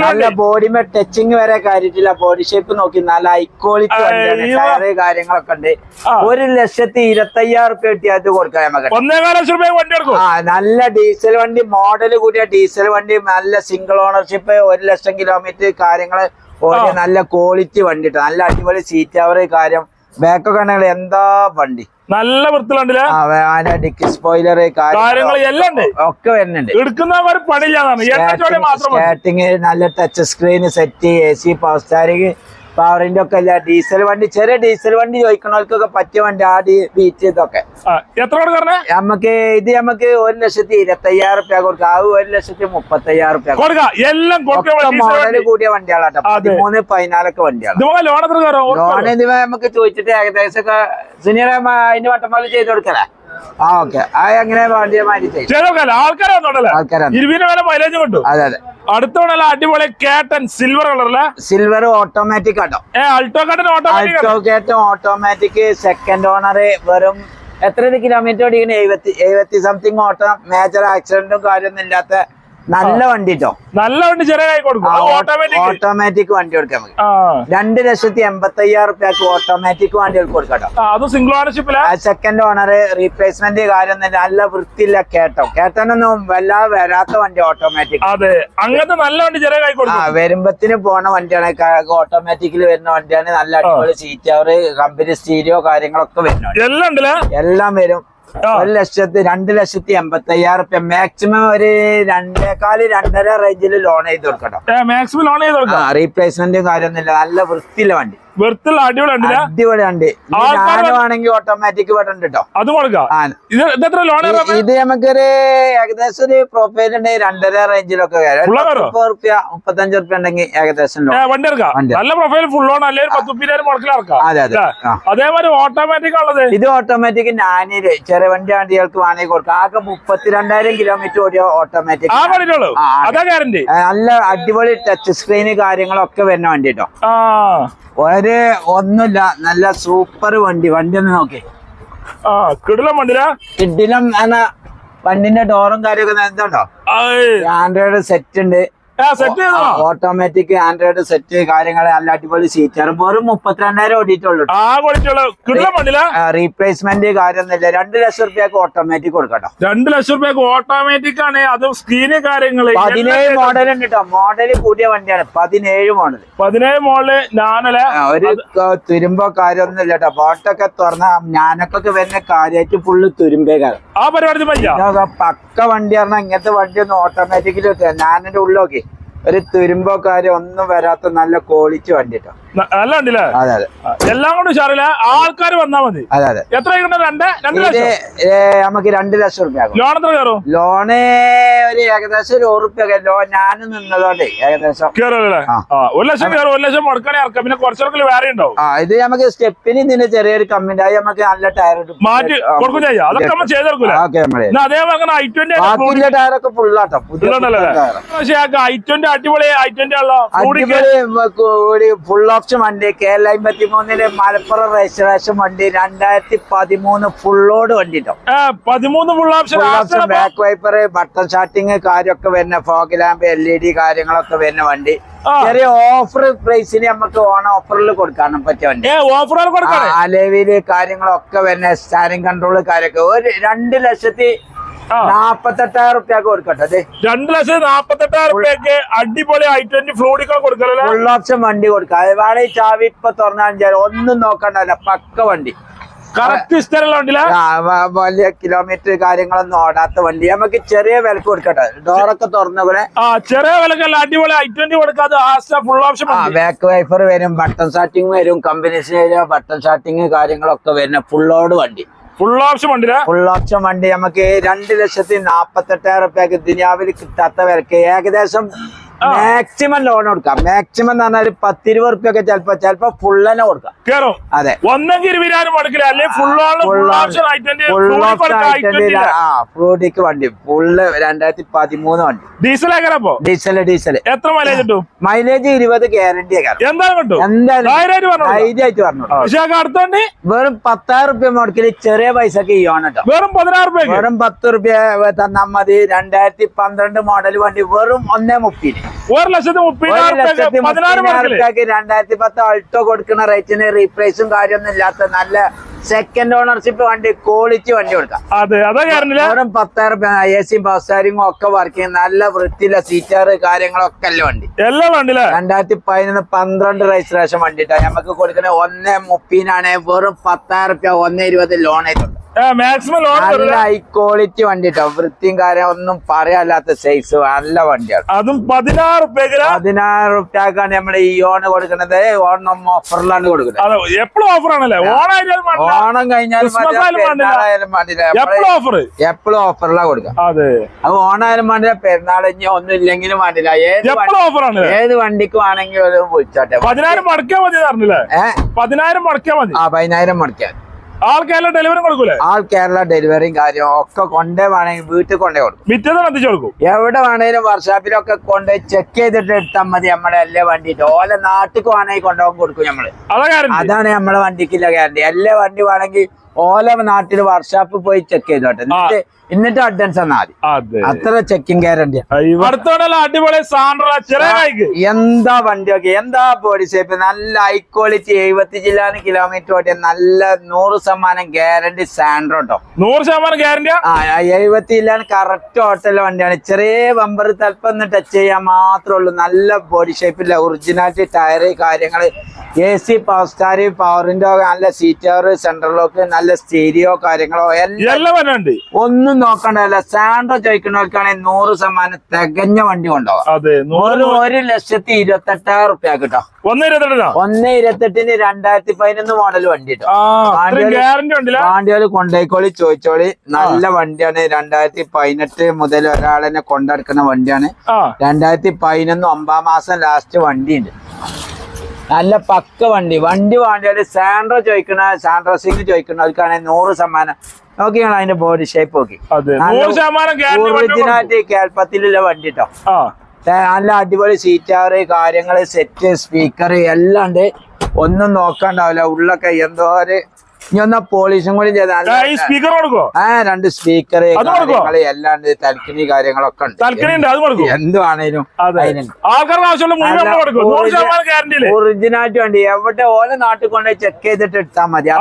നല്ല ബോഡിമേ ടച്ചിങ് വരെ കാര്യത്തില്ല. ബോഡി ഷേപ്പ് നോക്കി നല്ല ഹൈ ക്വാളിറ്റി വണ്ടിയാണ്. ടയറ് കാര്യങ്ങളൊക്കെ ഉണ്ട്. ഒരു ലക്ഷത്തി ഇരുപത്തി അയ്യായിരം റുപ്യ കിട്ടിയത് കൊടുക്കാം? നമുക്ക് ആ നല്ല ഡീസൽ വണ്ടി മോഡൽ കൂടിയ ഡീസൽ വണ്ടി നല്ല സിംഗിൾ ഓണർഷിപ്പ് ഒരു ലക്ഷം കിലോമീറ്റർ കാര്യങ്ങൾ ഓടിയ നല്ല ക്വാളിറ്റി വണ്ടി. നല്ല അടിപൊളി സീറ്റ് അവർ കാര്യം. ബാക്കൊക്കെ ആണെങ്കിൽ എന്താ വണ്ടി? നല്ല വൃത്തിലുണ്ടല്ലേ ആ വേ- ഡിക്കി സ്പോയിലർ കാര്യങ്ങൾ എല്ലാം ഒക്കെ വരുന്നുണ്ട്. എടുക്കുന്നവർ. സ്റ്റാർട്ടിങ് നല്ല touch screen set A C power steering പവറിന്റെ ഒക്കെ അല്ല ഡീസൽ വണ്ടി ചെറിയ ഡീസൽ വണ്ടി ചോദിക്കണവർക്കൊക്കെ പറ്റിയ വണ്ടി ആ ഡി ബീച്ച് ഇതൊക്കെ. ആ, നമുക്ക് ഇത് നമുക്ക് ഒരു ലക്ഷത്തി ഇരുപത്തി അയ്യായിരം റുപ്യ കൊടുക്കാം. അത് ഒരു ലക്ഷത്തി മുപ്പത്തി അയ്യായിരം റുപ്യ മോഡൽ കൂടിയ വണ്ടികളാട്ടോ. പതിമൂന്ന് പതിനാലൊക്കെ വണ്ടിയാണ് ലോൺ നമുക്ക് ചോദിച്ചിട്ട് ഏകദേശം ഒക്കെ സുനിയറെ അതിന്റെ വട്ടമാൽ ചെയ്ത് കൊടുക്കലേ. ആ ഓക്കെ. ആൾക്കാരാണ് മൈലേജ് കിട്ടും. അതെ അതെ. അടിപൊളി കേട്ടൻ സിൽവർ കളറിൽ സിൽവർ ഓട്ടോമാറ്റിക് ആട്ടോ ഏ അൾട്ടോ ഓട്ടോമാറ്റിക് അൾട്ടോക്കേറ്റ് ഓട്ടോമാറ്റിക് സെക്കൻഡ് ഓണർ വെറും എത്ര കിലോമീറ്റർ ഓടിക്കണ? എഴുപത്തി എഴുപത്തി സംതിങ് ഓട്ടോ മേജർ ആക്സിഡന്റും കാര്യമൊന്നും ഇല്ലാത്ത നല്ല വണ്ടി കേട്ടോ നല്ല വണ്ടി ചെറിയ ഓട്ടോമാറ്റിക് വണ്ടി കൊടുക്കാം രണ്ട് ലക്ഷത്തി എൺപത്തി അയ്യായിരം റുപ്യക്ക് ഓട്ടോമാറ്റിക് വണ്ടി കൊടുക്കാം കേട്ടോ ആ, അത് സിംഗിൾ ഓണർഷിപ്പില സെക്കൻഡ് ഓണർ റീപ്ലേസ്മെന്റ് കാര്യം നല്ല വൃത്തിയില്ല കേട്ടോ. കേട്ടനൊന്നും വല്ലാതെ വരാത്ത വണ്ടി ഓട്ടോമാറ്റിക് അതെ. അങ്ങനത്തെ നല്ല വണ്ടി ചെറിയ ആ വരുമ്പത്തിന് പോണ വണ്ടിയാണ്. ഓട്ടോമാറ്റിക്കിൽ വരുന്ന വണ്ടിയാണ്. നല്ല അടിപൊളി സീറ്റ് അവർ കമ്പനി സ്റ്റീരിയോ കാര്യങ്ങളൊക്കെ വരുന്നുണ്ട് എല്ലാം വരും. ഒരു ലക്ഷത്തി രണ്ട് ലക്ഷത്തി എൺപത്തി അയ്യായിരം റുപ്യ. മാക്സിമം ഒരു രണ്ടേക്കാൽ രണ്ടര റേഞ്ചിൽ ലോൺ ചെയ്ത് കൊടുക്കട്ടോ. മാക്സിമം ലോൺ ചെയ്ത് കൊടുക്കാം. റീപ്ലേസ്മെന്റും കാര്യമൊന്നുമില്ല. നല്ല വൃത്തിയില്ല വണ്ടി. വെറുത്തുള്ള അടിപൊളി ഓട്ടോമാറ്റിക് ബട്ടൺ കേട്ടോ അത് കൊടുക്കാം. ഇത് നമുക്കൊരു ഏകദേശം ഒരു പ്രൊഫൈൽ ഉണ്ടെങ്കിൽ രണ്ടര റേഞ്ചിലൊക്കെ? മുപ്പത് റുപ്യ മുപ്പത്തഞ്ച് റുപ്യ ഉണ്ടെങ്കിൽ ഏകദേശം. വണ്ടി നല്ല പ്രൊഫൈൽ ഫുൾ ഓൺ അല്ലെങ്കിൽ ഒരു പത്ത് മുപ്പതിനായിരം മുടക്കിൽ ഇറക്കാം. അതെ അതെ. അതേമാതിരി ഓട്ടോമാറ്റിക് ഉള്ളത് ഇത് ഓട്ടോമാറ്റിക് നാനിൽ ചെറിയ വണ്ടി വണ്ടികൾക്ക് വേണമെങ്കിൽ കൊടുക്കാം. ആകെ മുപ്പത്തിരണ്ടായിരം കിലോമീറ്റർ ഓടിയ ഓട്ടോമാറ്റിക് നല്ല അടിപൊളി ടച്ച് സ്ക്രീന് കാര്യങ്ങളൊക്കെ വരുന്ന വണ്ടി കേട്ടോ ഒരു ഒന്നുമില്ല നല്ല സൂപ്പർ വണ്ടി. വണ്ടി ഒന്ന് നോക്കി. ആ കിടിലം വണ്ടിരാ കിടിലം എന്നാ വണ്ടിന്റെ ഡോറും കാര്യമൊക്കെ എന്തുണ്ടോ ആൻഡ്രോയിഡ് സെറ്റ് ഉണ്ട്. ഓട്ടോമാറ്റിക് ആൻഡ്രോയിഡ് സെറ്റ് കാര്യങ്ങൾ നല്ല അടിപൊളി സീറ്റർ വെറും മുപ്പത്തിരണ്ടായിരം ഓടിയിട്ടുള്ളൂ റീപ്ലേസ്മെന്റ് കാര്യമൊന്നുമില്ല. രണ്ട് ലക്ഷം റുപ്യക്ക് ഓട്ടോമാറ്റിക് കൊടുക്കട്ടോ. രണ്ട് ലക്ഷം രൂപയ്ക്ക് ഓട്ടോമാറ്റിക് ആണ്. അത് സ്ക്രീന് കാര്യങ്ങൾ പതിനേഴ് മോഡൽ ഉണ്ട് കേട്ടോ മോഡൽ കൂടിയ വണ്ടിയാണ്. പതിനേഴ് മോഡൽ പതിനേഴ് മോഡൽ ഞാനല്ലേ? ഒരു തുരുമ്പോ കാര്യമൊന്നുമില്ല കേട്ടോ ബോട്ടൊക്കെ തുറന്ന ഞാനൊക്കെ വരുന്ന കാര്യമായിട്ട് ഫുള്ള് തുരുമ്പേ കാര്യം ആ പരിപാടി പക്ക വണ്ടി പറഞ്ഞാൽ ഇങ്ങനത്തെ വണ്ടി ഒന്ന് ഓട്ടോമാറ്റിക്കലി കിട്ടുക ഞാനെന്റെ ഉള്ളോക്കി ഒരു തുരുമ്പോ കാര്യം ഒന്നും വരാത്ത നല്ല ക്വാളിറ്റി വണ്ടി കേട്ടോ നല്ല അതെ അതെ. എല്ലാം കൊണ്ടും ഉഷാറില്ല. ആൾക്കാർ വന്നാ മതി. അതെ അതെ. എത്ര രണ്ട് നമുക്ക് രണ്ട് ലക്ഷം റുപ്യ ലോൺ എത്ര കയറും? ലോണ് ഒരു ഏകദേശം ഒരു ഉറുപ്പ്യൊക്കെ നിന്നതോടെ ഏകദേശം. കേറല്ലേ ഒരു ലക്ഷം ഒരു ലക്ഷം മുടക്കണേ ഇറക്കാം പിന്നെ കുറച്ചൊക്കെ വേറെ ഉണ്ടാവും. ആ ഇത് നമുക്ക് സ്റ്റെപ്പിന് ഇതിന്റെ ചെറിയൊരു കമ്മിന്റ് നമുക്ക് നല്ല ടയർ മാറ്റി കൊടുക്കും ചെയ്യാം. അതൊക്കെ നമ്മൾ അതേപോലെ ഐ ട്വന്റി ബാക്കിയുള്ള ടയറൊക്കെ ഫുള്ളാട്ടോ ഐ ട്വന്റി അടിപൊളി ഐ ട്വന്റി ആണല്ലോ. കൂടിക്ക് അടിപൊളി ഫുൾ ഓപ്ഷൻ വണ്ടി കെ എൽ അമ്പത്തി മൂന്നിൽ മലപ്പുറം രജിസ്ട്രേഷൻ വണ്ടി രണ്ടായിരത്തി പതിമൂന്ന് ഫുള്ളോട് വണ്ടി കേട്ടോ പതിമൂന്ന് full option back wiper button starting കാര്യമൊക്കെ വരുന്ന fog lamp L E D കാര്യങ്ങളൊക്കെ വരുന്ന വണ്ടി. ചെറിയ ഓഫർ പ്രൈസിന് നമുക്ക് ഓണ ഓഫറിൽ കൊടുക്കാനും പറ്റിയ വണ്ടി. അലവിൽ കാര്യങ്ങളൊക്കെ വരുന്ന സ്റ്റാരിങ് കൺട്രോൾ കാര്യമൊക്കെ ഒരു രണ്ട് ലക്ഷത്തി. നാപ്പത്തെട്ടായിരം റുപ്യക്ക് കൊടുക്കട്ടെ അതെ. രണ്ട് ലക്ഷത്തി നാപ്പത്തെട്ടായിരം റുപ്യക്ക് അടിപൊളി ഐ ട്വന്റി ഫ്ലൂഡിക്കാൻ ഫുൾ ഓപ്ഷൻ വണ്ടി കൊടുക്കാം. അതുപോലെ ഈ ചാവി ഇപ്പൊ തുറന്നാൽ. ഒന്നും നോക്കണ്ടല്ല പക്ക വണ്ടി. വലിയ കിലോമീറ്റർ കാര്യങ്ങളൊന്നും ഓടാത്ത വണ്ടി. നമുക്ക് ചെറിയ വിലക്ക് കൊടുക്കട്ടെ. ഡോറൊക്കെ തുറന്നുകൂടെ ചെറിയ വിലക്കല്ല അടിപൊളി ഐ ട്വന്റി കൊടുക്കാതെ ഫുൾ ഓപ്ഷൻ ബാക്ക് വൈഫർ വരും ബട്ടൺ സ്റ്റാർട്ടിങ് വരും കമ്പനീസിന് വരും ബട്ടൺ സ്റ്റാർട്ടിങ് കാര്യങ്ങളൊക്കെ വരുന്ന ഫുള്ളോട് വണ്ടി. ഫുൾ ഓപ്ഷൻ വണ്ടി ഫുൾ ഓപ്ഷൻ വണ്ടി. നമുക്ക് രണ്ട് ലക്ഷത്തി നാപ്പത്തെട്ടായിരം റുപ്യക്ക് ദുനിയാവിൽ കിട്ടാത്ത വിലക്ക്. ഏകദേശം മാക്സിമം ലോൺ കൊടുക്കാം. മാക്സിമം എന്ന് പറഞ്ഞാൽ പത്തിരുപത് റുപ്യൊക്കെ ചിലപ്പോ ചിലപ്പോ ഫുൾ തന്നെ കൊടുക്കാം. കേറും? അതെ. ഒന്നെങ്കിൽ ഇരുപതിനായിരം ഫുൾ ആ ഫ്രൂട്ടിക്ക് വണ്ടി. ഫുള്ള് രണ്ടായിരത്തി പതിമൂന്ന് വണ്ടി. ഡീസൽ ഡീസൽ ഡീസൽ എത്ര മൈലേജ് കിട്ടും? മൈലേജ് ഇരുപത് ഗ്യാരണ്ടി ധൈര്യമായിട്ട് പറഞ്ഞു അടുത്തോണ്ട് വെറും പത്തായിരം റുപ്യ മുടക്കിൽ ചെറിയ പൈസക്ക് ചെയ്യണം കേട്ടോ വെറും പതിനാറ് റുപ്യ വെറും പത്ത് റുപ്യ തന്നാൽ മതി. രണ്ടായിരത്തി പന്ത്രണ്ട് മോഡൽ വണ്ടി വെറും ഒന്നേ മുപ്പതിന്. ഒരു ലക്ഷത്തി മുപ്പതിനായിരം രണ്ടായിരത്തി പത്ത് അൾട്ടോ കൊടുക്കുന്ന റേറ്റിന് റീപ്ലേസും കാര്യമൊന്നും ഇല്ലാത്ത നല്ല സെക്കൻഡ് ഓണർഷിപ്പ് വണ്ടി ക്വാളിറ്റി വണ്ടി കൊടുക്കാം. അതെ അതാ കാരണില്ല വെറും പത്തായിരം റുപ്യ എ സി ബസ് സ്റ്റാരിങ്ങും ഒക്കെ വർക്ക് ചെയ്യും നല്ല വൃത്തിയില്ല സീറ്റാറ് കാര്യങ്ങളൊക്കെ അല്ല വണ്ടി. എല്ലാ വണ്ടി രണ്ടായിരത്തി പതിനൊന്ന് പന്ത്രണ്ട് രജിസ്ട്രേഷൻ വണ്ടിട്ടാ നമുക്ക് കൊടുക്കുന്ന ഒന്നേ മുപ്പതിനാണ്. വെറും പത്തായിരം റുപ്യ ഒന്നേ ഇരുപത് ലോൺ ആയിട്ടുണ്ട്. മാക്സിമം ലോൺ നല്ല ഹൈ ക്വാളിറ്റി വണ്ടി കേട്ടോ വൃത്തിയും കാര്യം ഒന്നും പറയാല്ലാത്ത സൈസ് നല്ല വണ്ടിയാണ്. അതും പതിനാറ് പതിനായിരം റുപ്യക്കാണ് നമ്മൾ ഈ ഓണ് കൊടുക്കുന്നത്. ഓണം ഓഫറിലാണ് കൊടുക്കുന്നത്. എപ്പോഴും ഓഫർ ആണല്ലേ? ഓണായാലും വേണ്ട ഓണം കഴിഞ്ഞാലും. എപ്പോഴും ഓഫർ എപ്പോഴും ഓഫറിലാണ് കൊടുക്കുക അതെ. അത് ഓണായാലും വേണ്ടില്ല പെരുന്നാൾ ഇനി ഒന്നും ഇല്ലെങ്കിലും വേണ്ടില്ല ഏത് ആണ്. ഏത് വണ്ടിക്ക് വേണമെങ്കിലും വിളിച്ചോട്ടെ. പതിനായിരം മുടക്കിയാ മതി പറഞ്ഞില്ലേ? പതിനായിരം മുടക്കിയാ മതി. ആ പതിനായിരം മുടക്കാൻ കേരള ഡെലിവറി കൊടുക്കൂലേ? ആൾ കേരള ഡെലിവറിയും കാര്യവും ഒക്കെ കൊണ്ടേ വേണമെങ്കിൽ വീട്ടിൽ കൊണ്ടേ കൊടുക്കും. മിറ്റത്തിന് എത്തിച്ചു കൊടുക്കും. എവിടെ വേണേലും വർഷാപ്പിലൊക്കെ കൊണ്ട് ചെക്ക് ചെയ്തിട്ട് എടുത്താൽ മതി. നമ്മുടെ എല്ലാ വണ്ടിയിട്ട് ഓല നാട്ടിക്ക് വേണമെങ്കിൽ കൊണ്ടുപോകാൻ കൊടുക്കും നമ്മൾ. അതാ കാര്യം അതാണ് നമ്മളെ വണ്ടിക്കില്ല ഗ്യാരണ്ടി എല്ലാ വണ്ടി വേണമെങ്കിൽ ഓല നാട്ടിൽ വർക്ക്ഷോപ്പ് പോയി ചെക്ക് ചെയ്തോട്ടെ എന്നിട്ട് എന്നിട്ട് അഡ്വാൻസ് തന്നാൽ അത്ര ചെക്കിംഗ് ഗ്യാരണ്ടി എന്താ അടിപൊളി എന്താ വണ്ടിയൊക്കെ എന്താ ബോഡി ഷേപ്പ് നല്ല ഹൈ ക്വാളിറ്റി എഴുപത്തി ജില്ലാന് കിലോമീറ്റർ ഓടിയ നല്ല നൂറ് ശതമാനം ഗ്യാരണ്ടി സാൻഡ്രോ കേട്ടോ. നൂറ് ശതമാനം ഗ്യാരണ്ടി ആ? എഴുപത്തി ജില്ലാന് കറക്റ്റ് ഓട്ടല്ല വണ്ടിയാണ്. ചെറിയ ബമ്പർ തലപ്പം ഒന്ന് ടച്ച് ചെയ്യാൻ മാത്രമേ ഉള്ളൂ. നല്ല ബോഡി ഷേപ്പില്ല ഒറിജിനാലിറ്റി ടയറ് കാര്യങ്ങൾ എ സി പവർ സ്റ്റാർ പവറിന്റെ നല്ല സീറ്റ് കവർ സെൻട്രൽ ലോക്ക് നല്ല നല്ല സ്റ്റീരിയോ കാര്യങ്ങളോ എല്ലാം ഒന്നും നോക്കണ്ടല്ല സാൻഡ്രോ ചോദിക്കുന്നവർക്കാണെങ്കിൽ നൂറ് ശതമാനം തികഞ്ഞ വണ്ടി കൊണ്ടുപോകാം ഒരു ലക്ഷത്തി ഇരുപത്തെട്ടായിരം റുപ്യ കിട്ടോ. ഒന്ന് ഇരുപത്തെട്ടിനാ ഒന്ന് ഇരുപത്തെട്ടിന് രണ്ടായിരത്തി പതിനൊന്ന് മോഡൽ വണ്ടി വാണ്ടിയോൽ കൊണ്ടോയിക്കോളി ചോദിച്ചോളി. നല്ല വണ്ടിയാണ്. രണ്ടായിരത്തി പതിനെട്ട് മുതൽ ഒരാളെന്നെ കൊണ്ടെടുക്കുന്ന വണ്ടിയാണ്. രണ്ടായിരത്തി പതിനൊന്ന് ഒമ്പതാം മാസം ലാസ്റ്റ് വണ്ടിയുണ്ട് നല്ല പക്ക വണ്ടി. വണ്ടി വാണ്ടിയാൽ സാൻഡ്രോ ചോദിക്കണ സാൻഡ്രോ സിംഗ് ചോദിക്കണ ചോദിക്കുന്നവർക്കാണെങ്കിൽ നൂറ് ശതമാനം. നോക്കിയാണ് അതിന്റെ ബോഡി ഷേപ്പ് നോക്കി. ഒറിജിനാലിറ്റി കേൾപ്പത്തിലുള്ള വണ്ടി കേട്ടോ നല്ല അടിപൊളി സീറ്റാറ് കാര്യങ്ങൾ സെറ്റ് സ്പീക്കർ എല്ലാം ഉണ്ട്. ഒന്നും നോക്കണ്ടാവില്ല. ഉള്ളൊക്കെ എന്തോ ഒരു ഇനി ഒന്നാ പോളിഷും കൂടി ചെയ്താൽ സ്പീക്കർ കൊടുക്കോ? ആ രണ്ട് സ്പീക്കർ അത് തൽക്കണി കാര്യങ്ങളൊക്കെ ഉണ്ട്. എന്തുവാണേലും ഒറിജിനാലിറ്റി വണ്ടി. എവിടെ ഓല നാട്ടിൽ കൊണ്ടുപോയി ചെക്ക് ചെയ്തിട്ട് എടുത്താൽ മതി.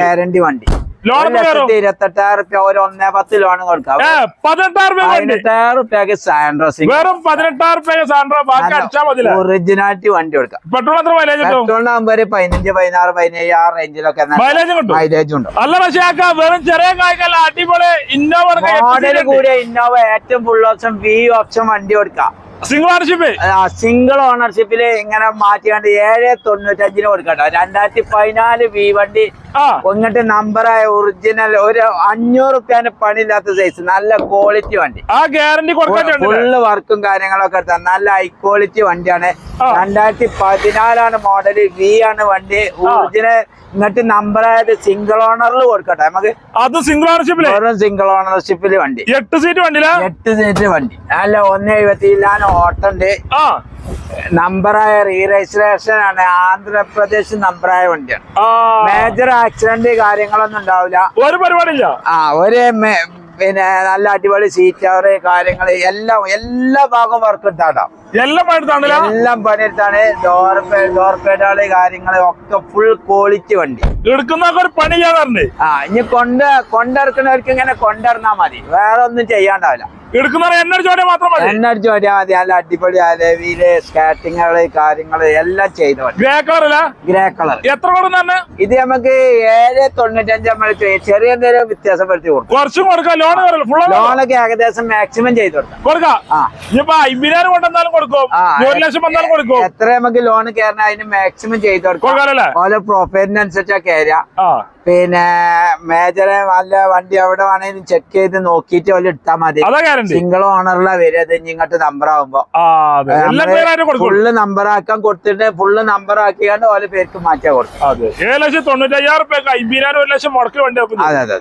ഗ്യാരണ്ടി വണ്ടി. ഇരുപത്തെട്ടായിരം റുപ്യ ഒരു ഒന്നേ പത്ത് ലോൺ കൊടുക്കാം ഏ പതിനെട്ടായിരം രൂപ വണ്ടി. പതിനെട്ടായിരം റുപ്യക്ക് സാൻഡ്രസിംഗ് വെറും പതിനെട്ടായിരം രൂപ സാൻഡ്രോ ബാക്കി അടിച്ചാ മതില്ല ഒറിജിനാലിറ്റി വണ്ടി കൊടുക്കാം. പെട്രോൾ എത്ര മൈലേജ് പെട്രോളിനാകുമ്പോ ഒരു പതിനഞ്ച് പതിനാറ് പതിനേഴ് ആ റേഞ്ചിലൊക്കെ മൈലേജ് ഉണ്ട്. അല്ല പക്ഷേ വെറും ചെറിയ കായ്ക്കല്ല അടിപൊളി ഇന്നോവ മോഡൽ കൂടിയ ഇന്നോവ ഏറ്റവും ഫുൾ ഓപ്ഷൻ വി ഓപ്ഷൻ വണ്ടി കൊടുക്കാം. സിംഗിൾ ഓണർഷിപ്പ് സിംഗിൾ ഓണർഷിപ്പിൽ ഇങ്ങനെ മാറ്റിയാണ്ട് ഏഴ് തൊണ്ണൂറ്റഞ്ചിന് കൊടുക്കട്ടോ. രണ്ടായിരത്തി പതിനാല് വി വണ്ടി ഇങ്ങോട്ട് നമ്പറായ ഒറിജിനൽ ഒരു അഞ്ഞൂറ് റുപ്യാന് പണിയില്ലാത്ത സൈസ് നല്ല ക്വാളിറ്റി വണ്ടി. ആ ഗ്യാരണ്ടി ഫുള്ള് വർക്കും കാര്യങ്ങളൊക്കെ എടുത്താൽ നല്ല ഹൈ ക്വാളിറ്റി വണ്ടിയാണ്. രണ്ടായിരത്തി പതിനാലാണ് മോഡൽ വി ആണ് വണ്ടി. ഒറിജിനൽ ഇങ്ങോട്ട് നമ്പറായത് സിംഗിൾ ഓണറിൽ കൊടുക്കട്ടെ. നമുക്ക് അത് സിംഗിൾ ഓണർഷിപ്പിൽ വെറും സിംഗിൾ ഓണർഷിപ്പിൽ വണ്ടി. എട്ട് സീറ്റ് വണ്ടി എട്ട് സീറ്റ് വണ്ടി. അല്ല ഒന്ന് എഴുപത്തി ഓട്ടുണ്ട് ആ. നമ്പറായ റീ രജിസ്ട്രേഷൻ ആണ്. ആന്ധ്രാപ്രദേശ് നമ്പറായ വണ്ടിയാണ്. മേജർ ആക്സിഡന്റ് കാര്യങ്ങളൊന്നും ഉണ്ടാവില്ല. ഒരു പരിപാടിയില്ല. ആ ഒരു പിന്നെ നല്ല അടിപൊളി സീറ്റ് അവർ കാര്യങ്ങൾ എല്ലാം എല്ലാ ഭാഗവും വർക്ക് എടുത്താട്ടോ. എല്ലാം പണിയെടുത്താണ് എല്ലാം പണിയെടുത്താണ് ഡോർ ഡോർ പേഡാൾ കാര്യങ്ങൾ ഒക്കെ ഫുൾ ക്വാളിറ്റി വണ്ടി. എടുക്കുന്ന പണി ആ ഇനി കൊണ്ട് കൊണ്ടിറക്കുന്നവർക്ക് ഇങ്ങനെ കൊണ്ടിറന്നാ മതി. വേറെ ഒന്നും ചെയ്യാണ്ടാവില്ല. എടുക്കുന്ന എന്നൊരു ചോദ്യം മാത്രം മതി. നല്ല അടിപൊളി അലവിയിൽ സ്കാറ്റിങ്ങൾ കാര്യങ്ങൾ എല്ലാം ചെയ്തു ഗ്രേ കളറല്ല ഗ്രേ കളർ എത്ര കൊടുക്കും തന്നെ ഇത് നമുക്ക് ഏഴ് തൊണ്ണൂറ്റഞ്ച് നമ്മൾ ചെറിയ എന്തെങ്കിലും വ്യത്യാസപ്പെടുത്തി കൊടുക്കും. കുറച്ചും കൊടുക്കാം. ലോൺ ലോണൊക്കെ ഏകദേശം മാക്സിമം ചെയ്തു കൊടുക്കാം. കൊടുക്കാം? ഇനിയിപ്പോ കൊണ്ടെന്നാലും കൊടുക്കും. ഒരു ലക്ഷം വന്നാലും കൊടുക്കും. എത്ര നമുക്ക് ലോൺ കയറണം അതിന് മാക്സിമം ചെയ്ത് കൊടുക്കാം. ഓരോ പ്രൊഫൈലിനനുസരിച്ചാ കയറുക പിന്നെ മേജറെ നല്ല വണ്ടി എവിടെ വേണേലും ചെക്ക് ചെയ്ത് നോക്കിയിട്ട് ഓൽ എടുത്താൽ മതി. സിംഗിൾ ഓണറിലാ വരിക ഇത് ഇങ്ങോട്ട് നമ്പർ ആവുമ്പോ. ഫുള്ള് നമ്പർ ആക്കാൻ കൊടുത്തിട്ട് ഫുള്ള് നമ്പർ ആക്കിയാണ്ട് ഓരോ പേർക്ക് മാറ്റിയാ കൊടുക്കും. ഏഴ് ലക്ഷം തൊണ്ണൂറ്റയ്യായിരം റുപ്യക്ക് അയ്യായിരം ഒരു ലക്ഷം മുടക്കി വണ്ടി അതെ അതെ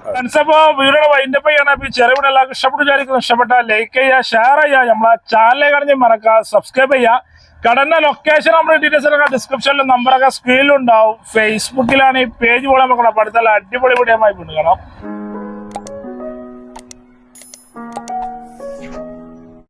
വൈൻഡപ്പ് ചെയ്യണം എല്ലാവർക്കും ഇഷ്ടപ്പെട്ടു വിചാരിക്കുന്നു. ഇഷ്ടപ്പെട്ട ലൈക്ക് ചെയ്യുക ഷെയർ ചെയ്യുക. നമ്മളെ ചാനലിൽ കടഞ്ഞ് മറക്കുക സബ്സ്ക്രൈബ് ചെയ്യുക. കടന്ന ലൊക്കേഷൻ നമ്മുടെ ഡീറ്റെയിൽസ് ഒക്കെ ഡിസ്ക്രിപ്ഷനിലും നമ്പറൊക്കെ സ്ക്രീനിലുണ്ടാവും ഫേസ്ബുക്കിലാണ് ഈ പേജ് പോലെ നമുക്ക് അടുത്തുള്ള അടിപൊളി വീഡിയോ കാണാം.